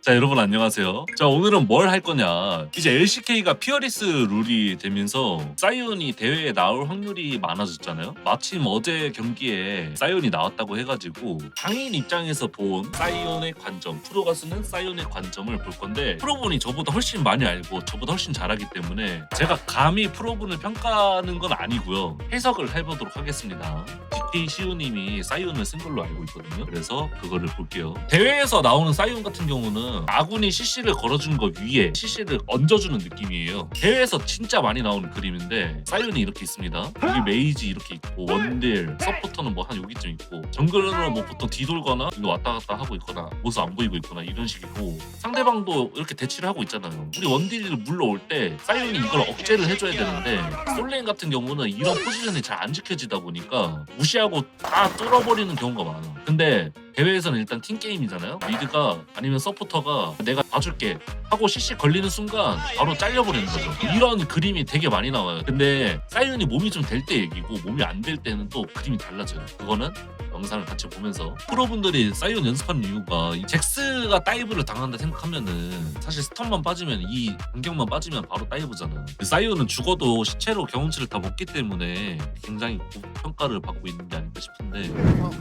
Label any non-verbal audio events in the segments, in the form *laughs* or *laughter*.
자 여러분 안녕하세요. 자 오늘은 뭘 할 거냐? 이제 LCK가 피어리스 룰이 되면서 사이온이 대회에 나올 확률이 많아졌잖아요. 마침 어제 경기에 사이온이 나왔다고 해가지고 장인 입장에서 본 사이온의 관점 프로가 쓰는 사이온의 관점을 볼 건데 프로분이 저보다 훨씬 많이 알고 저보다 훨씬 잘하기 때문에 제가 감히 프로분을 평가하는 건 아니고요. 해석을 해보도록 하겠습니다. DT 시우님이 사이온을 쓴 걸로 알고 있거든요. 그래서 그거를 볼게요. 대회에서 나오는 사이온 같은 경우는 아군이 CC를 걸어준 거 위에 CC를 얹어주는 느낌이에요. 대회에서 진짜 많이 나오는 그림인데 사이온이 이렇게 있습니다. 여기 메이지 이렇게 있고 원딜, 서포터는 뭐 한 여기쯤 있고 정글은 뭐 보통 뒤돌거나 이거 왔다 갔다 하고 있거나 모습 안 보이고 있거나 이런 식이고 상대방도 이렇게 대치를 하고 있잖아요. 우리 원딜이 물러올 때 사이온이 이걸 억제를 해줘야 되는데 솔레인 같은 경우는 이런 포지션이 잘 안 지켜지다 보니까 무시하고 다 뚫어버리는 경우가 많아. 근데 대회에서는 일단 팀 게임이잖아요. 미드가 아니면 서포터가 내가 봐줄게 하고 CC 걸리는 순간 바로 잘려버리는 거죠. 이런 그림이 되게 많이 나와요. 근데 사이언이 몸이 좀 될 때 얘기고 몸이 안 될 때는 또 그림이 달라져요. 그거는 영상을 같이 보면서 프로분들이 사이언 연습하는 이유가 이 잭스가 다이브를 당한다 생각하면은 사실 스턴만 빠지면 이 반경만 빠지면 바로 다이브잖아. 사이언은 죽어도 시체로 경험치를 다 먹기 때문에 굉장히 고평가를 받고 있는 게 아닐까 싶은데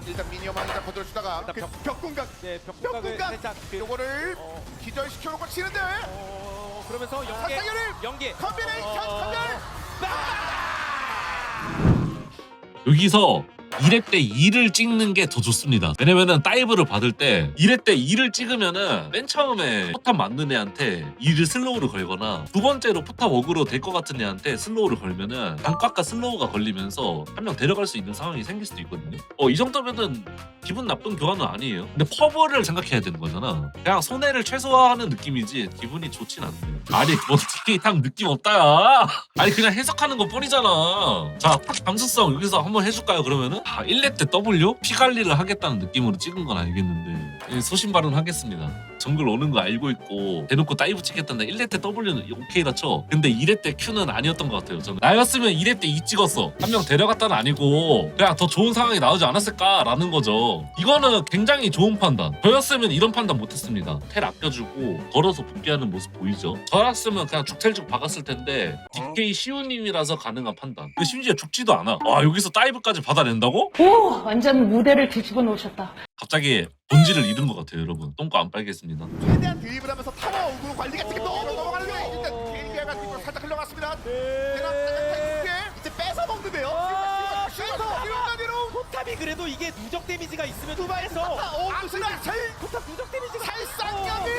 일단 미니어만 일단 거들어주다가 일단 그 벽- 벽공각. 네, 벽각을 벽공각! 살짝 그, 요거를 어, 기절시켜놓고 치는데. 어, 그러면서 연계. 사사이언을 연계. 컨비네이션 어, 컨별. 여기서 1회 때 2를 찍는 게 더 좋습니다. 왜냐면은 다이브를 받을 때 1회 때 2를 찍으면은 맨 처음에 포탑 맞는 애한테 2를 슬로우를 걸거나 두 번째로 포탑 어그로 될 것 같은 애한테 슬로우를 걸면은 단각과 슬로우가 걸리면서 한 명 데려갈 수 있는 상황이 생길 수도 있거든요. 어, 이 정도면은 기분 나쁜 교환은 아니에요. 근데 퍼블을 생각해야 되는 거잖아. 그냥 손해를 최소화하는 느낌이지 기분이 좋진 않네요. 아니 뭐 TK 탕 느낌 없다야. 아니 그냥 해석하는 것 뿐이잖아. 자, 탁 감수성 여기서 한번 해줄까요? 그러면은 아, 1렙 때 W 피 관리를 하겠다는 느낌으로 찍은 건 알겠는데 예, 소신 발언 하겠습니다. 정글 오는 거 알고 있고 대놓고 다이브 찍겠다는데 1렙 때 W는 오케이라 쳐. 근데 2렙 때 Q는 아니었던 것 같아요. 저는 나였으면 2렙 때 E 찍었어. 한 명 데려갔다는 아니고 그냥 더 좋은 상황이 나오지 않았을까라는 거죠. 이거는 굉장히 좋은 판단. 저였으면 이런 판단 못했습니다. 텔 아껴주고 걸어서 복귀하는 모습 보이죠? 저였으면 그냥 죽텔죽 박았을 텐데 DK 시우님이라서 가능한 판단. 그 심지어 죽지도 않아. 와 여기서 다이브까지 받아낸다고? 오, 완전 무대를 뒤집어 놓으셨다. 갑자기 본질을 잃은 것 같아요, 여러분. 똥꼬 안 빨겠습니다. 최대한 드립을 하면서 타워 오고 관리 같은 게 너무 넘어가는 게 일단 개인기가 지금 살짝 흘러갔습니다. 대략 네. 이제 뺏어 먹는데요. 아, 뺏어! 이런가대로 포탑이 그래도 이게 누적 데미지가 있으면 두바에서 무슨 살 포탑 누적 데미지가 살상감이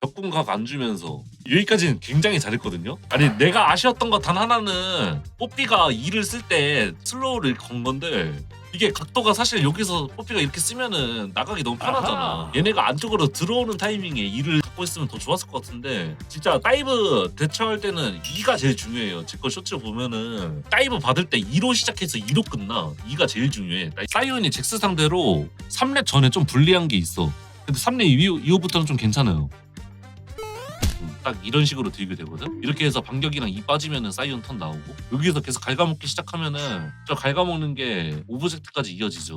벽궁각 안 주면서 여기까지는 굉장히 잘했거든요. 아니 내가 아쉬웠던 거단 하나는 뽀삐가 2를 쓸 때 슬로우를 건 건데 이게 각도가 사실 여기서 뽀삐가 이렇게 쓰면은 나가기 너무 편하잖아. 아하. 얘네가 안쪽으로 들어오는 타이밍에 2를 갖고 있으면 더 좋았을 것 같은데 진짜 다이브 대처할 때는 2가 제일 중요해요. 제 거 쇼츠 보면은 다이브 받을 때 2로 시작해서 2로 끝나. 2가 제일 중요해. 사이온이 잭스 상대로 3렙 전에 좀 불리한 게 있어. 근데 3렙 이후, 이후부터는 좀 괜찮아요. 음, 딱 이런 식으로 들게 되거든. 이렇게 해서 반격이랑 이 빠지면은 사이온 턴 나오고 여기서 계속 갉아먹기 시작하면은 저 갉아먹는 게 오브젝트까지 이어지죠.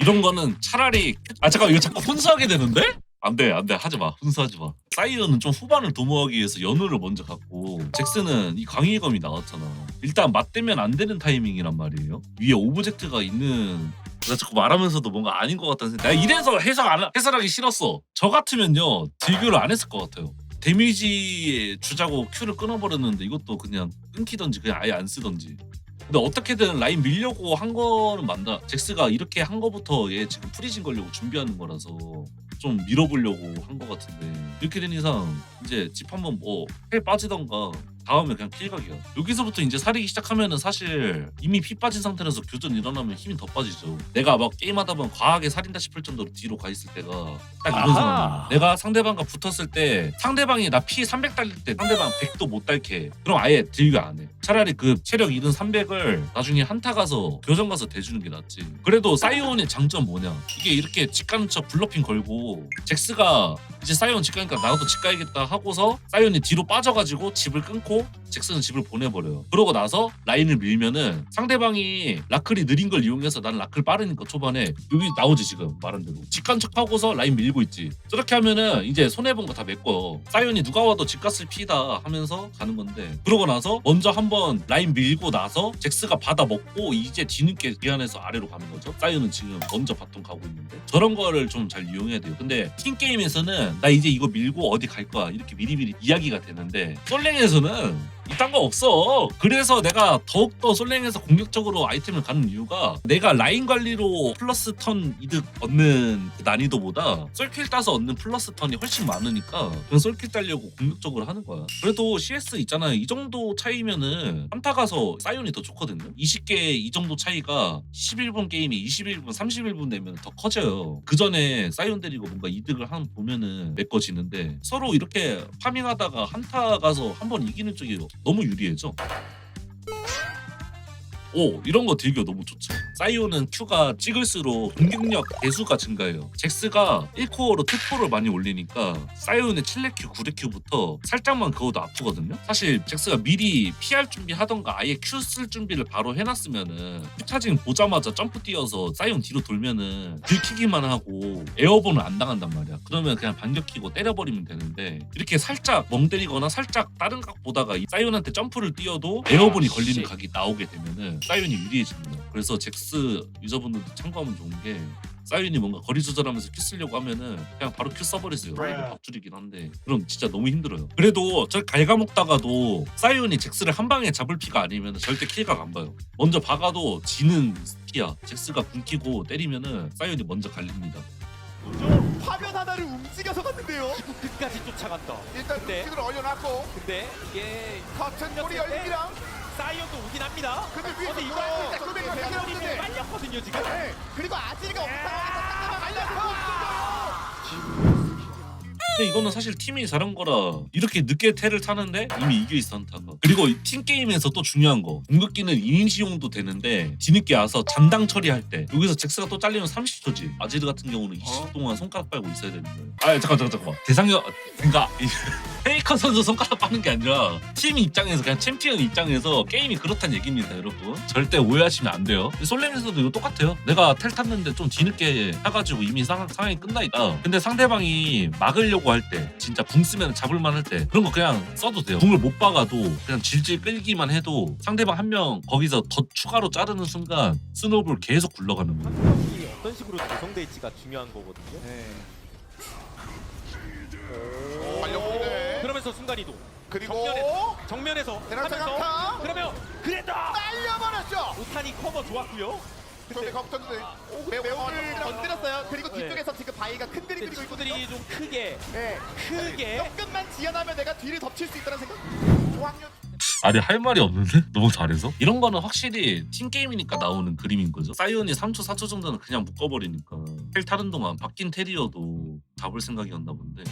이런 거는 차라리 아 잠깐 이거 자꾸 훈수하게 되는데? 안돼 안돼 하지 마 훈수하지 마. 사이언은 좀 후반을 도모하기 위해서 연우를 먼저 갖고 잭슨은 이 강의검이 나왔잖아. 일단 맞대면 안 되는 타이밍이란 말이에요. 위에 오브젝트가 있는 나 자꾸 말하면서도 뭔가 아닌 것 같다는 생각. 내가 이래서 해석 안 하- 해설하기 싫었어. 저 같으면요 딜교를 안 했을 것 같아요. 데미지 주자고 큐를 끊어버렸는데 이것도 그냥 끊기던지 그냥 아예 안 쓰던지. 근데 어떻게든 라인 밀려고 한 거는 맞다. 잭스가 이렇게 한 거부터 얘 지금 프리징 걸려고 준비하는 거라서 좀 밀어보려고 한거 같은데. 이렇게 된 이상 이제 집 한번 뭐해 빠지던가 다음에 그냥 킬각이야. 여기서부터 이제 사리기 시작하면은 사실 이미 피 빠진 상태라서 교전 일어나면 힘이 더 빠지죠. 내가 막 게임하다 보면 과하게 살인다 싶을 정도로 뒤로 가 있을 때가 딱 이런. 상황이야. 내가 상대방과 붙었을 때 상대방이 나 피 300 달릴 때 상대방 100도 못 달게 그럼 아예 딜가 안 해. 차라리 그 체력 잃은 300을 나중에 한타 가서 교전 가서 대주는 게 낫지. 그래도 사이온의 장점 뭐냐? 이게 이렇게 척 블러핑 걸고 잭스가 이제 사이온 집 가니까 나도 집 가야겠다 하고서 사이온이 뒤로 빠져가지고 집을 끊고 잭슨은 집을 보내버려요. 그러고 나서 라인을 밀면은 상대방이 라클이 느린 걸 이용해서 나는 라클 빠르니까 초반에 여기 나오지 지금 말한 대로 집간 척하고서 라인 밀고 있지. 저렇게 하면은 이제 손해본 거 다 메꿔. 사이온이 누가 와도 집값을 피다 하면서 가는 건데 그러고 나서 먼저 한번 라인 밀고 나서 잭스가 받아 먹고 이제 뒤늦게 기한해서 아래로 가는 거죠. 사이온은 지금 먼저 바통 가고 있는데 저런 거를 좀 잘 이용해야 돼요. 근데 팀 게임에서는 나 이제 이거 밀고 어디 갈 거야. 이렇게 미리미리 이야기가 되는데 솔랭에서는 이딴 거 없어. 그래서 내가 더욱더 솔랭에서 공격적으로 아이템을 가는 이유가 내가 라인 관리로 플러스 턴 이득 얻는 그 난이도보다 솔킬 따서 얻는 플러스 턴이 훨씬 많으니까 그냥 솔킬 따려고 공격적으로 하는 거야. 그래도 CS 있잖아요. 이 정도 차이면은 한타 가서 사이온이 더 좋거든요. 20개 이 정도 차이가 11분 게임이 21분, 31분 되면 더 커져요. 그 전에 사이온 데리고 뭔가 이득을 한 보면은 메꿔지는데 서로 이렇게 파밍하다가 한타 가서 한 번 이기는 쪽이 너무 유리해져. 오 이런 거 되게 너무 좋죠. 사이오는 Q가 찍을수록 공격력 대수가 증가해요. 잭스가 1코어로 2코어를 많이 올리니까 사이오는 7레큐, 9레큐부터 살짝만 그어도 아프거든요. 사실 잭스가 미리 피할 준비하던가 아예 Q 쓸 준비를 바로 해놨으면은 Q 차징 보자마자 점프 뛰어서 사이온 뒤로 돌면은 들키기만 하고 에어본을 안 당한단 말이야. 그러면 그냥 반격 키고 때려버리면 되는데 이렇게 살짝 멍 때리거나 살짝 다른 각 보다가 이 사이온한테 점프를 뛰어도 에어본이 걸리는 각이 나오게 되면은 사이온이 유리해집니다. 그래서 잭스 유저분들도 참고하면 좋은 게 사이온이 뭔가 거리 조절하면서 큐 쓰려고 하면은 그냥 바로 큐 써버리세요. 이거 밥줄이긴 한데 그럼 진짜 너무 힘들어요. 그래도 저 갉아먹다가도 사이온이 잭스를 한 방에 잡을 피가 아니면 절대 킬각 안 봐요. 먼저 박아도 지는 피야. 잭스가 굶기고 때리면은 사이온이 먼저 갈립니다. 좀 화면 하나를 움직여서 갔는데요. 끝까지 쫓아간다. 일단 네. 을 얼려놨고 근데 이게 커튼 볼이 열립니다. 사이언도 오긴 합니다. 근데 위에서 근데 이거 깔렸는데. 빨렸거든요 지금. 네. 그리고 아지리가 없는 상황에서 상대방 근데 이거는 사실 팀이 잘한 거라 이렇게 늦게 테를 타는데 이미 이겨 있어 한타가 그리고 이팀 게임에서 또 중요한 거 공격기는 이니시용도 되는데 뒤늦게 와서 잔당 처리할 때 여기서 잭스가 또 잘리면 30초지 아지르 같은 경우는 20초 동안 손가락 빨고 있어야 되는 거예요 아 잠깐 잠깐 잠깐 대상력 그러니까 *laughs* 이- 페이커 선수 손가락 빠는 게 아니라 팀 입장에서 그냥 챔피언 입장에서 게임이 그렇다는 얘기입니다 여러분. 절대 오해하시면 안 돼요. 솔랭에서도 이거 똑같아요. 내가 텔 탔는데 좀 뒤늦게 해가지고 이미 상, 상황이 끝나 있다. 근데 상대방이 막으려고 할 때 진짜 궁 쓰면 잡을만 할 때 그런 거 그냥 써도 돼요. 궁을 못 박아도 그냥 질질 끌기만 해도 상대방 한 명 거기서 더 추가로 자르는 순간 스노볼 계속 굴러가는 거예요. 이 어떤 식으로 구성될지가 중요한 거거든요. 달려보는데 그러면서 순간 이동. 그리고 정면에서 정면에서 하면서 강타 그러면 그래도 날려버렸죠. 오타니 커버 좋았고요. 근데 걱정돼. 매우를 건드렸어요. 그리고 네. 뒤쪽에서 지금 바위가 큰 그림 그리고 있거든요. 좀 크게 네. 크게 조금만 지연하면 내가 뒤를 덮칠 수 있다는 생각. 조항력 아니 할 말이 없는데? *laughs* 너무 잘해서? 이런 거는 확실히 팀 게임이니까 나오는 그림인 거죠. 사이온이 3초 4초 정도는 그냥 묶어버리니까 텔 타는 동안 바뀐 테리어도 잡을 생각이었나 본데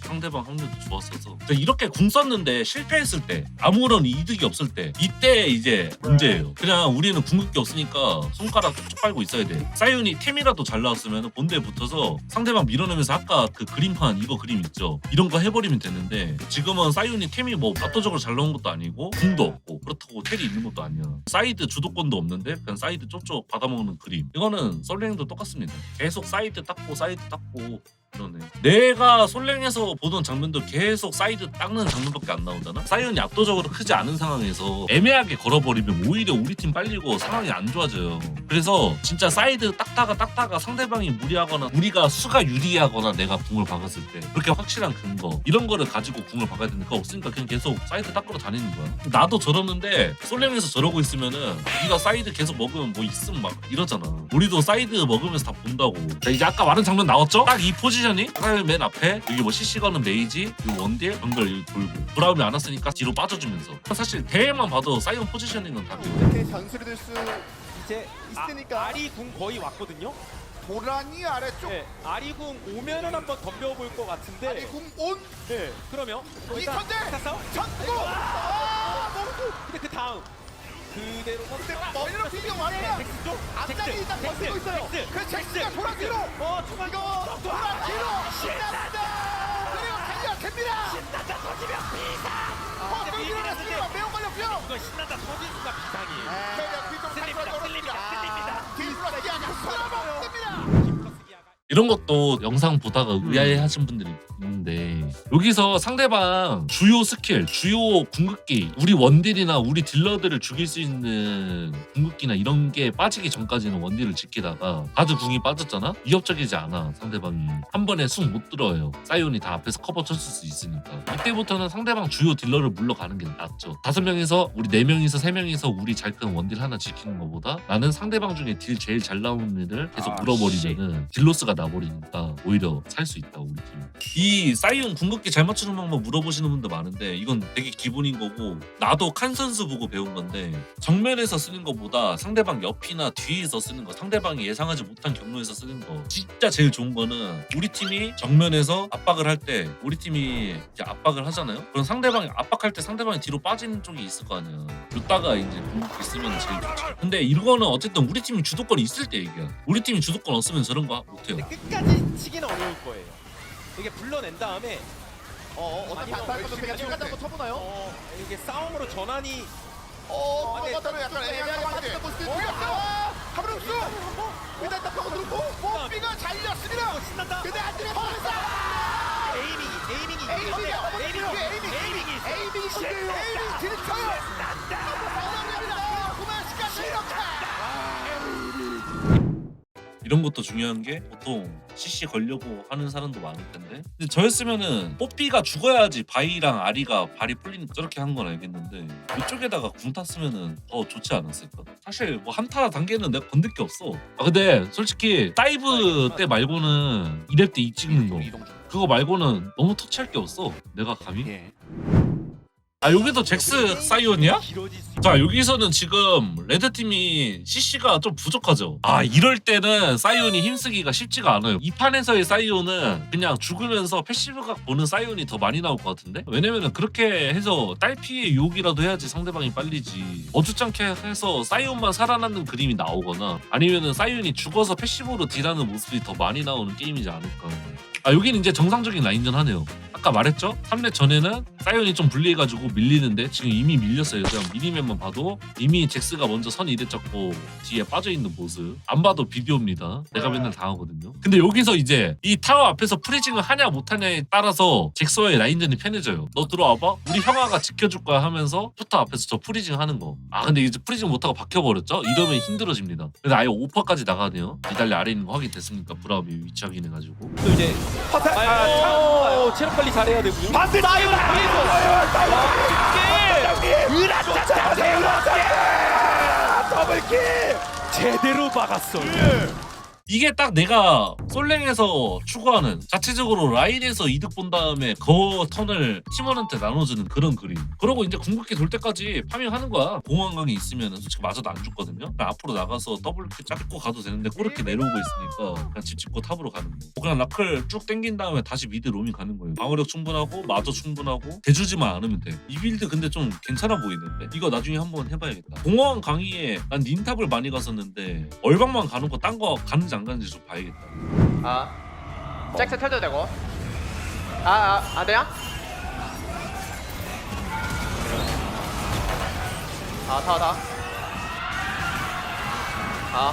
상대방 확률도 좋았어서 근데 이렇게 궁 썼는데 실패했을 때 아무런 이득이 없을 때 이때 이제 문제예요. 그냥 우리는 궁극기 없으니까 손가락 쭉 빨고 있어야 돼. 사이온이 템이라도 잘 나왔으면 본대에 붙어서 상대방 밀어내면서 아까 그 그림판 이거 그림 있죠. 이런 거 해버리면 되는데 지금은 사이온이 템이 뭐 압도적으로 잘 나온 것도 아니고 궁도 없고 그렇다고 텔이 있는 것도 아니야. 사이드 주도권도 없는데 그냥 사이드 쪽쪽 받아먹는 그림. 이거는 솔랭도 똑같습니다. 계속 사이드 닦고 사이드 닦고 그러네. 내가 솔랭에서 보던 장면도 계속 사이드 닦는 장면밖에 안 나오잖아. 사이언이 압도적으로 크지 않은 상황에서 애매하게 걸어버리면 오히려 우리 팀 빨리고 상황이 안 좋아져요. 그래서 진짜 사이드 닦다가 닦다가 상대방이 무리하거나 우리가 수가 유리하거나 내가 궁을 박았을 때 그렇게 확실한 근거 이런 거를 가지고 궁을 박아야 되니까 없으니까 그냥 계속 사이드 닦으러 다니는 거야. 나도 저러는데 솔랭에서 저러고 있으면은 네가 사이드 계속 먹으면 뭐 있음 막 이러잖아. 우리도 사이드 먹으면서 다 본다고. 자, 이제 아까 말한 장면 나왔죠? 딱 이 포지 션이 사이드 맨 앞에 여기 뭐 CC거는 메이지 그리고 원딜 연결 돌고 브라움이 안 왔으니까 뒤로 빠져주면서 사실 대회만 봐도 사이언 포지셔닝은 다 돼요. 이렇게 전술이 될수 이제 있으니까. 아, 아리 궁 거의 왔거든요. 도란이 아래쪽 네, 아리 궁 오면은 한번 덤벼볼 것 같은데. 아니 궁온 네, 그러면 이 선제! 탔어? 전구 아 몽구 근데 그 다음 그대로 근데 머리로 비벼 왔냐 잭스 쪽? 앞장이 일단 버티고 있어요 그 잭스가 도란 뒤로 어, 중간 이거 이러면 신난다 서진수가 비상이에요. 캐리어 뒤쪽으로 쓸립니다, 탈출하고 쓸립니다, 있습니다. 쓸립니다. 딜플러스 기아가 살아먹습니다. 김커스기아가 이런 것도 영상 보다가 의아해 하신 분들이 있는데 여기서 상대방 주요 스킬, 주요 궁극기, 우리 원딜이나 우리 딜러들을 죽일 수 있는 궁극기나 이런 게 빠지기 전까지는 원딜을 지키다가 가드 궁이 빠졌잖아? 위협적이지 않아 상대방이. 한 번에 쑥못 들어요. 사이온이 다 앞에서 커버 쳤을 수 있으니까. 이때부터는 상대방 주요 딜러를 물러가는 게 낫죠. 다섯 명이서 우리 네 명이서 세 명이서 우리 잘큰 원딜 하나 지키는 것보다 나는 상대방 중에 딜 제일 잘 나오는 애를 계속 아, 물어버리면은 딜로스가 나버리니까 오히려 살 수 있다 우리 팀. 이 사이온 궁극기 잘 맞추는 방법 물어보시는 분들 많은데 이건 되게 기본인 거고 나도 칸 선수 보고 배운 건데 정면에서 쓰는 것보다 상대방 옆이나 뒤에서 쓰는 거 상대방이 예상하지 못한 경로에서 쓰는 거 진짜 제일 좋은 거는 우리 팀이 정면에서 압박을 할 때 우리 팀이 이제 압박을 하잖아요. 그럼 상대방이 압박할 때 상대방이 뒤로 빠지는 쪽이 있을 거 아니야. 이따가 이제 궁극기 쓰면 제일 좋죠. 근데 이거는 어쨌든 우리 팀이 주도권이 있을 때 얘기야. 우리 팀이 주도권 없으면 저런 거 못해요. 끝까지 치기는 어려울 거예요. 이게 불러낸 다음에 어, 어, 어떤 아니면 반팔 열심히 선수가 지금까지 한번 쳐보나요? 어, 이게 싸움으로 전환이 어, 아니, 한번더 약간 애매하게 빠지는 모습이 보였어요. 하브룩스 일단 딱 파고 들고 뽀삐가 잘렸습니다. 신난다. 근데 안 들어가면서 에이밍이 에이밍이 에이밍이요. 에이밍이 에이밍, 에이밍이 있어. 에이밍이 신데요. 에이밍 들쳐요. 난다. 이런 것도 중요한 게 보통 CC 걸려고 하는 사람도 많을 텐데. 근데 저였으면은 뽀삐가 죽어야지 바이랑 아리가 발이 풀리니까 저렇게 한 건 알겠는데 이쪽에다가 궁 탔으면은 더 좋지 않았을까? 사실 뭐 한타 단계는 내가 건들 게 없어. 아 근데 솔직히 다이브 때 말고는 이랩 때 이 찍는 거 이동 중. 그거 말고는 너무 터치할 게 없어. 내가 감히? 예. 아 여기도 잭스 사이온이야? 자 여기서는 지금 레드팀이 CC가 좀 부족하죠. 아 이럴 때는 사이온이 힘쓰기가 쉽지가 않아요. 이 판에서의 사이온은 그냥 죽으면서 패시브각 보는 사이온이 더 많이 나올 것 같은데? 왜냐면은 그렇게 해서 딸피의 유혹이라도 해야지 상대방이 빨리지. 어줍잖게 해서 사이온만 살아남는 그림이 나오거나 아니면은 사이온이 죽어서 패시브로 딜하는 모습이 더 많이 나오는 게임이지 않을까. 아 여기는 이제 정상적인 라인전 하네요 아까 말했죠? 3렙 전에는 사이온이 좀 불리해가지고 밀리는데 지금 이미 밀렸어요. 그냥 미니맵만 봐도 이미 잭스가 먼저 선 이대 잡고 뒤에 빠져있는 모습 안 봐도 비디오입니다. 내가 맨날 당하거든요. 근데 여기서 이제 이 타워 앞에서 프리징을 하냐 못하냐에 따라서 잭스와의 라인전이 편해져요. 너 들어와봐? 우리 형아가 지켜줄 거야 하면서 포터 앞에서 저 프리징 하는 거. 아 근데 이제 프리징 못하고 박혀버렸죠? 이러면 힘들어집니다. 근데 아예 오퍼까지 나가네요. 이달리 아래 있는 거 확인됐으니까 브라움이 위치 확인해가지고 또 이제 화살. 아, 체력 관리 잘해야 되고요. 반대 사이온 으라짜짜세요 더블킬! 제대로 박았어. 이게 딱 내가 솔랭에서 추구하는 자체적으로 라인에서 이득 본 다음에 그 턴을 팀원한테 나눠주는 그런 그림. 그러고 이제 궁극기 돌 때까지 파밍하는 거야. 공항강이 있으면 솔직히 맞아도 안 죽거든요. 앞으로 나가서 더블킬 잡고 가도 되는데 그렇게 내려오고 있으니까 그냥 집 짓고 탑으로 가는 거 그냥 라클 쭉 땡긴 다음에 다시 미드 로밍 가는 거예요. 방어력 충분하고 마저 충분하고 대주지만 않으면 돼 이 빌드 근데 좀 괜찮아 보이는데? 이거 나중에 한번 해봐야겠다. 공항 강의에 난 닌탑을 많이 갔었는데 얼방만 가는 거 딴 거 가는지 안 가는지 좀 봐야겠다. 아. 잭스 켜도 되고. 아아 안 돼요? 아 타워 타워 아.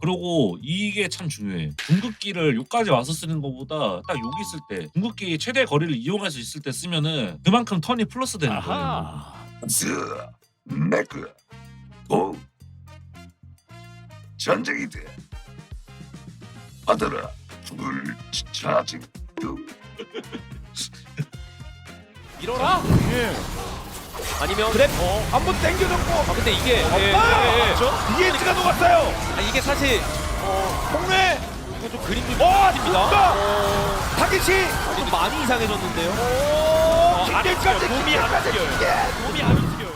그리고 이게 참 중요해. 궁극기를 여기까지 와서 쓰는 것보다 딱 여기 있을 때 궁극기 최대 거리를 이용할 수 있을 때 쓰면은 그만큼 턴이 플러스 되는 거예요. 매그 고. 전쟁이 돼 받아라 불 차징 밀어라. 아니면 그래? 어. 한번 땡겨줬고 아 근데 이게 아, 예, 예, 예. 이에즈가 녹았어요 아, 이게 사실 홍래 이거 좀 그림 좀와 입니다. 진짜 타깃이 좀 많이 이상해졌는데요. 오안 기계까지 움직여요. 몸이 안 움직여요. 몸이 안 움직여요.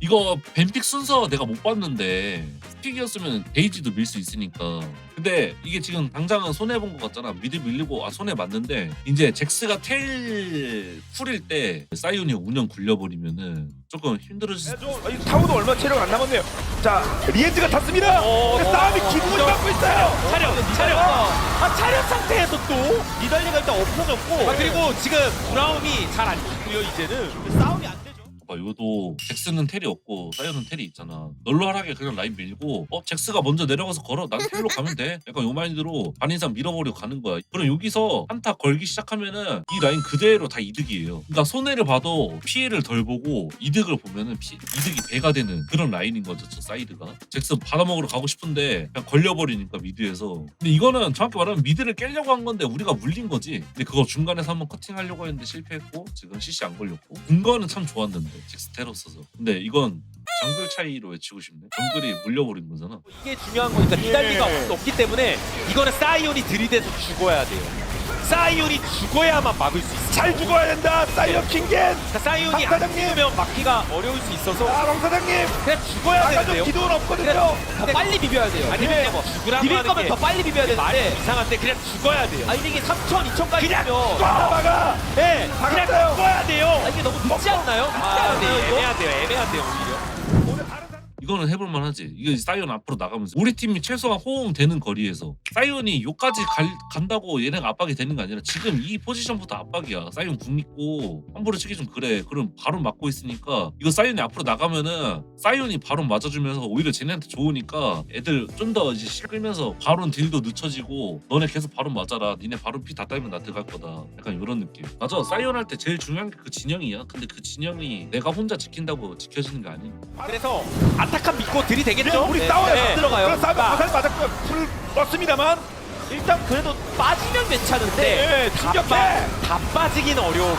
이거 뱀픽 순서 내가 못 봤는데 스픽이었으면 데이지도 밀 수 있으니까. 근데 이게 지금 당장은 손해 본 것 같잖아. 미드 밀리고 아 손해 봤는데 이제 잭스가 테일 풀일 때 사이온이 운영 굴려버리면은 조금 힘들어질 수. 아, 이 타워도 얼마 체력 안 남았네요 자 리엔즈가 탔습니다 어, 어, 싸움이 어, 기분이 어, 받고 있어요 차렷, 차렷. 아 차렷 상태에서 또 니달리가 일단 엎어졌고. 아, 그리고 지금 브라움이 잘 안 죽고요 이제는. 싸움 이안 되죠. 봐 이것도 잭스는 텔이 없고 사이언은 텔이 있잖아. 널널하게 그냥 라인 밀고 어 잭스가 먼저 내려가서 걸어? 난 텔로 가면 돼. 약간 요 마인드로 반 이상 밀어버리고 가는 거야. 그럼 여기서 한타 걸기 시작하면은 이 라인 그대로 다 이득이에요. 그러니까 손해를 봐도 피해를 덜 보고 이득을 보면은 피, 이득이 배가 되는 그런 라인인 거죠 저 사이드가. 잭스 받아먹으러 가고 싶은데 그냥 걸려버리니까 미드에서. 근데 이거는 정확히 말하면 미드를 깨려고 한 건데 우리가 물린 거지. 근데 그거 중간에서 한번 커팅하려고 했는데 실패했고 지금 CC 안 걸렸고. 군거는 참 좋았는데 잭스 테러 써서. 근데 이건 정글 차이로 외치고 싶네. 정글이 물려버린 거잖아. 이게 중요한 거니까 니달리가 없기 때문에 이거는 사이온이 들이대서 죽어야 돼요. 사이온이 죽어야만 막을 수 있어. 잘 죽어야 된다. 사이언 킹겐. 그러니까 사이온이 박안 사장님! 죽으면 막기가 어려울 수 있어서 아, 왕 사장님. 그냥 죽어야 아까 좀 되는데요. 기도는 없거든요. 더 빨리 비벼야 돼요. 아니면 뭐 죽으라고 비빌 하는 거면 게 더 빨리 비벼야 말이 되는데 이상한데 그냥 죽어야 돼요. 아 근데 이게 3천 2천까지 그냥 되면 아, 막아. 네, 박았어요. 그냥 죽어야 돼요. 아 이게 너무 늦지 않나요? 늦지 아, 않나요 네? 애매한데요, 애매한데요 오히려. 이거는 해볼 만 하지. 이거 사이언 앞으로 나가면서. 우리 팀이 최소한 호응되는 거리에서. 사이언이 요까지 갈, 간다고 얘네가 압박이 되는 게 아니라 지금 이 포지션부터 압박이야. 사이언 궁 있고 함부로 치기 좀 그래. 그럼 바로 맞고 있으니까. 이거 사이언이 앞으로 나가면은 사이언이 바로 맞아주면서 오히려 쟤네한테 좋으니까 애들 좀 더 이제 실끌면서 바론 딜도 늦춰지고 너네 계속 바론 맞아라. 니네 바론 피다 따면 나 들어갈 거다. 약간 이런 느낌. 맞아. 사이언 할 때 제일 중요한 게 그 진영이야. 근데 그 진영이 내가 혼자 지킨다고 지켜지는 게 아니니까 그래서 아타 칸 믿고 들이대겠죠? 우리 네. 싸워요. 네. 들어가요. 그럼 싸우면 아. 화살 맞았고요. 불 껐습니다만. 일단 그래도 빠지면 괜찮은데 네, 다, 충격해. 빠, 다 빠지긴 어려워.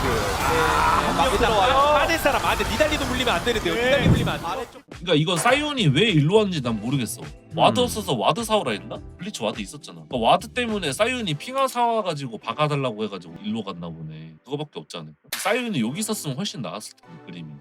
막 네. 들어와요. 빠질 사람 안 돼. 니달리도 물리면 안 되는데요. 네. 니달리 물리면 안 돼. 아래쪽 그러니까 이건 사이온이 왜 일로 왔는지 난 모르겠어. 와드 없어서 와드 사오라 했나? 블리츠 와드 있었잖아. 그러니까 와드 때문에 사이온이 핑하 사와가지고 박아달라고 해가지고 일로 갔나 보네. 그거밖에 없지 않을까? 사이온이 여기 있었으면 훨씬 나았을 텐데 그림이.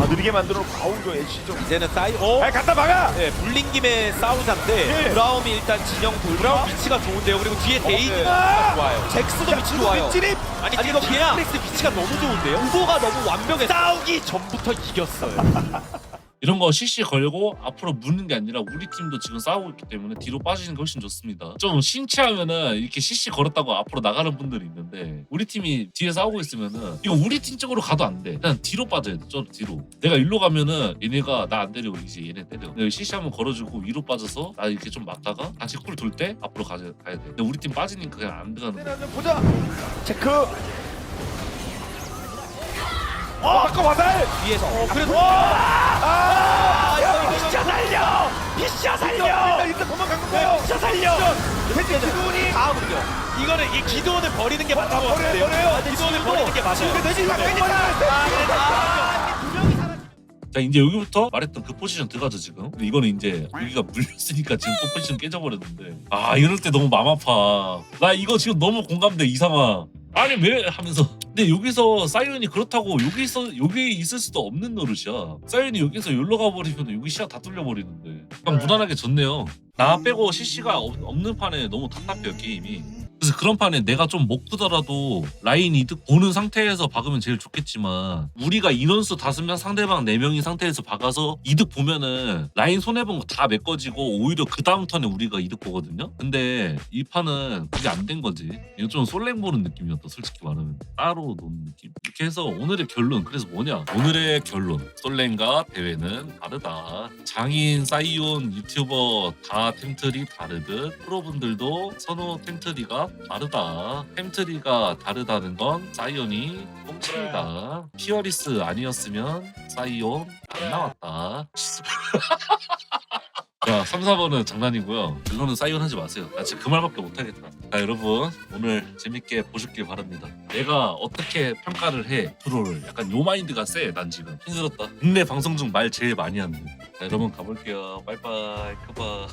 아, 느리게 만들어 놓고 아우 이거 애쉬 좀. 이제는 사이 어? 아, 갖다 막아. 네, 물린 김에 싸우자인데 예. 브라움이 일단 진영 돌고 브라움. 위치가 좋은데요. 그리고 뒤에 데이지가 아! 좋아요. 잭스도 위치 좋아요. 찐입. 아니, 아니, 이거 그냥- 킥플렉스 위치가 너무 좋은데요. 구도가 너무 완벽해. 싸우기 전부터 이겼어요. *laughs* 이런 거 CC 걸고 앞으로 묻는 게 아니라 우리 팀도 지금 싸우고 있기 때문에 뒤로 빠지는 게 훨씬 좋습니다. 좀 신체하면은 이렇게 CC 걸었다고 앞으로 나가는 분들이 있는데 우리 팀이 뒤에 싸우고 있으면은 이거 우리 팀 쪽으로 가도 안 돼. 그냥 뒤로 빠져야 돼. 저 뒤로. 내가 일로 가면은 얘네가 나 안 때리고 이제 얘네 때려. 내가 CC 한번 걸어주고 위로 빠져서 나 이렇게 좀 맞다가 다시 쿨 돌 때 앞으로 가야, 가야 돼. 근데 우리 팀 빠지니까 그냥 안 들어가는 거야. 좀 보자. 체크. 어, 아까 화살. 위에서. 어, 그래도. 아, 야, 피샤 살려! 피샤 살려! 일단 일단 도망간 건가요? 피샤 살려! 대체 기분이. 다음은요. 이거는 이 기도원을 버리는 게 맞는 것 버려요. 버려요. 기도원을 버리는 게 맞아요. 이거 대신 괜히 자 이제 여기부터 말했던 그 포지션 들어가죠 지금 근데 이거는 이제 여기가 물렸으니까 지금 또 포지션 깨져버렸는데 아 이럴 때 너무 맘 아파 나 이거 지금 너무 공감돼 이 상황 아니 왜 하면서 근데 여기서 사이언이 그렇다고 여기 있어 여기 있을 수도 없는 노릇이야. 사이언이 여기서 여기로 가버리면 여기 시야 다 뚫려 버리는데. 그냥 무난하게 졌네요. 나 빼고 CC가 없는 판에 너무 답답해요 게임이 그래서 그런 판에 내가 좀못 크더라도 라인 이득 보는 상태에서 박으면 제일 좋겠지만 우리가 인원수 다섯 명 상대방 네 명인 상태에서 박아서 이득 보면은 라인 손해 본 거 다 메꿔지고 오히려 그 다음 턴에 우리가 이득 보거든요. 근데 이 판은 그게 안 된 거지. 이거 좀 솔랭 보는 느낌이었다. 솔직히 말하면 따로 노는 느낌. 이렇게 해서 오늘의 결론. 그래서 뭐냐? 오늘의 결론. 솔랭과 대회는 다르다. 장인, 사이온, 유튜버 다 템트리 다르듯 프로분들도 선호 템트리가 다르다. 템트리가 다르다는 건 사이온이 똥칠이다. 피어리스 아니었으면 사이온 안 나왔다. *laughs* 자, 3, 4번은 장난이고요. 결론은 사이온 하지 마세요. 나 진짜 그 말밖에 못하겠다. 자, 여러분 오늘 재밌게 보셨길 바랍니다. 내가 어떻게 평가를 해 프로를 약간 요 마인드가 세. 난 지금 힘들었다. 국내 방송 중 말 제일 많이 하는. 자, 여러분 가볼게요. 빠이빠이. 크바.